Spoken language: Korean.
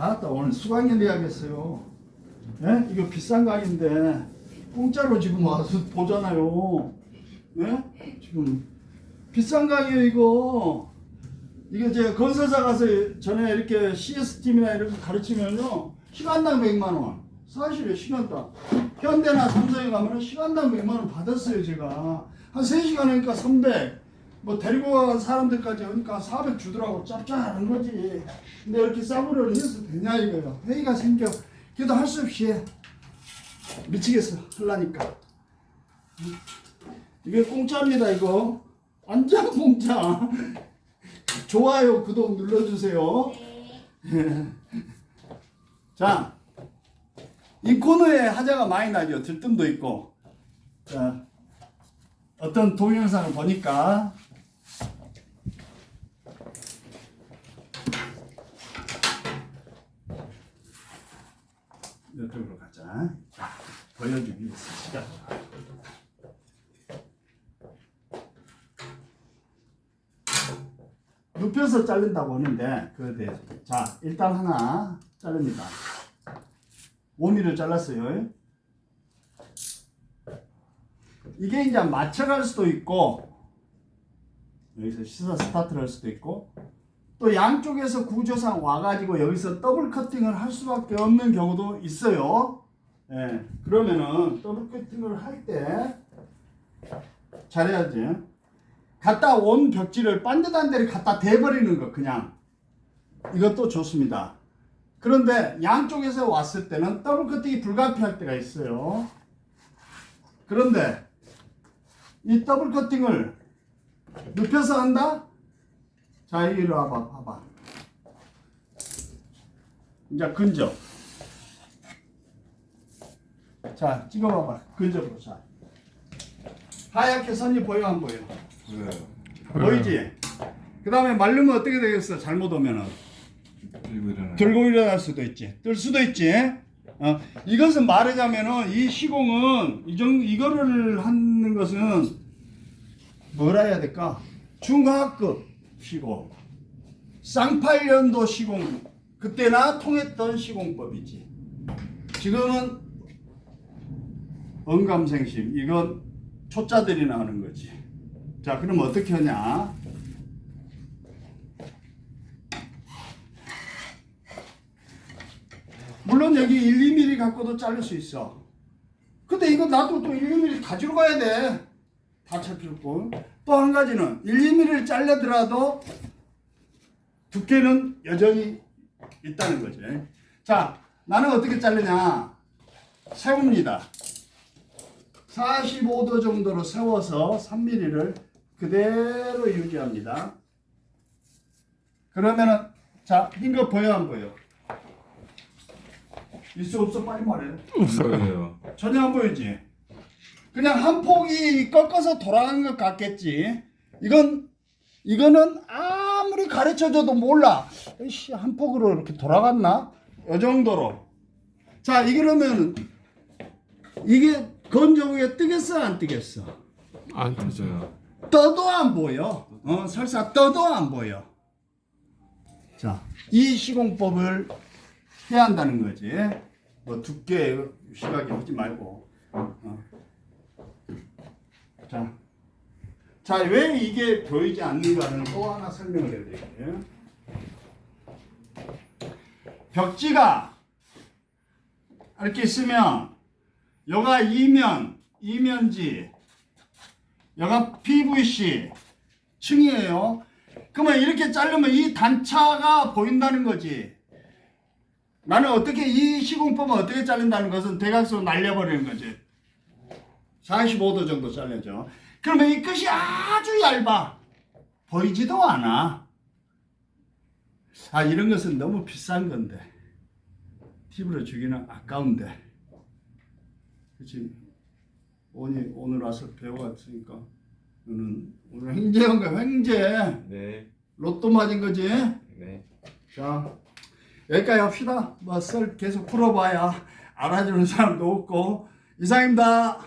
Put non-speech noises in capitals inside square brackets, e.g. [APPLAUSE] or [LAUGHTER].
아따 오늘 수강일 해야겠어요. 예? 이거 비싼 가게인데 공짜로 지금 와서 보잖아요. 예? 지금 비싼 가게 이거 이게 제가 건설사 가서 전에 이렇게 CS팀이나 이렇게 가르치면요 시간당 100만 원 사실은 시간당 현대나 삼성에 가면은 시간당 100만 원 받았어요 제가 한 3시간 하니까 300 뭐 데리고 간 사람들까지 하니까 400 주더라고. 짭짤한 거지. 근데 이렇게 싸구려를 해서 되냐 이거요. 회의가 생겨. 그래도 할 수 없이 해. 미치겠어. 하려니까. 이게 공짜입니다 이거. 완전 공짜. 좋아요 구독 눌러주세요. [LAUGHS] 자, 이 코너에 하자가 많이 나죠. 들뜸도 있고. 자, 어떤 동영상을 보니까 이쪽으로 가자. 자, 보여주기 위해서 시간. 눕혀서 자른다고 하는데 그에 대해서 자 일단 하나 자릅니다 5mm를 잘랐어요 이게 이제 맞춰갈 수도 있고 여기서 시사 스타트를 할 수도 있고 또 양쪽에서 구조상 와가지고 여기서 더블 커팅을 할 수밖에 없는 경우도 있어요 예, 그러면은 더블 커팅을 할 때 잘해야지 갖다 온 벽지를 반듯한 데를 갖다 대버리는 거 그냥 이것도 좋습니다. 그런데 양쪽에서 왔을 때는 더블 커팅이 불가피할 때가 있어요. 그런데 이 더블 커팅을 눕혀서 한다? 자, 이리 와봐, 봐봐. 이제 근접. 자, 찍어봐봐. 근접으로. 자. 하얗게 선이 보여, 안 보여? 보이지? 그 다음에 말르면 어떻게 되겠어? 잘못 오면은 들고 일어나. 들고 일어날 수도 있지, 뜰 수도 있지. 어, 이것은 말하자면은 이 시공은 이정 이거를 하는 것은 뭐라 해야 될까? 중하급 시공, 쌍팔년도 시공 그때나 통했던 시공법이지. 지금은 언감생심 이건 초짜들이 나오는 거지. 자, 그럼 어떻게 하냐? 물론 여기 1, 2mm 갖고도 자를 수 있어. 근데 이거 나도 또 1, 2mm 가지고 가야 돼. 다 잡힐 거. 또한 가지는 1, 2mm를 잘라더라도 두께는 여전히 있다는 거지. 자, 나는 어떻게 자르냐? 세웁니다. 45도 정도로 세워서 3mm를 그대로 유지합니다. 그러면은 자, 흰 거 보여 안 보여? 있어 없어 빨리 말해. 그래요. 전혀 안 보이지. 그냥 한 폭이 꺾어서 돌아간 것 같겠지. 이건 이거는 아무리 가르쳐줘도 몰라. 에이씨 한 폭으로 이렇게 돌아갔나? 이 정도로. 자, 이 그러면 이게 건조 위에 뜨겠어 안 뜨겠어? 안 터져요. 떠도 안 보여. 어, 설사 떠도 안 보여. 자, 이 시공법을 해야 한다는 거지. 뭐 두께 심하게 하지 말고. 어. 자, 자, 왜 이게 보이지 않는가는 또 하나 설명을 해드릴게요. 벽지가 이렇게 있으면 여가 이면, 이면지, 여가 PVC 층이에요. 그러면 이렇게 자르면 이 단차가 보인다는 거지. 나는 어떻게 이 시공법은 어떻게 자른다는 것은 대각선으로 날려버리는 거지. 45도 정도 잘려죠. 그러면 이 끝이 아주 얇아. 보이지도 않아. 아, 이런 것은 너무 비싼 건데. 팁으로 주기는 아까운데. 그치? 오늘, 오늘 와서 배워왔으니까. 너는 오늘 횡재한 거야, 횡재. 네. 로또 맞은 거지? 네. 자, 여기까지 합시다. 뭐 썰 계속 풀어봐야 알아주는 사람도 없고. 이상입니다.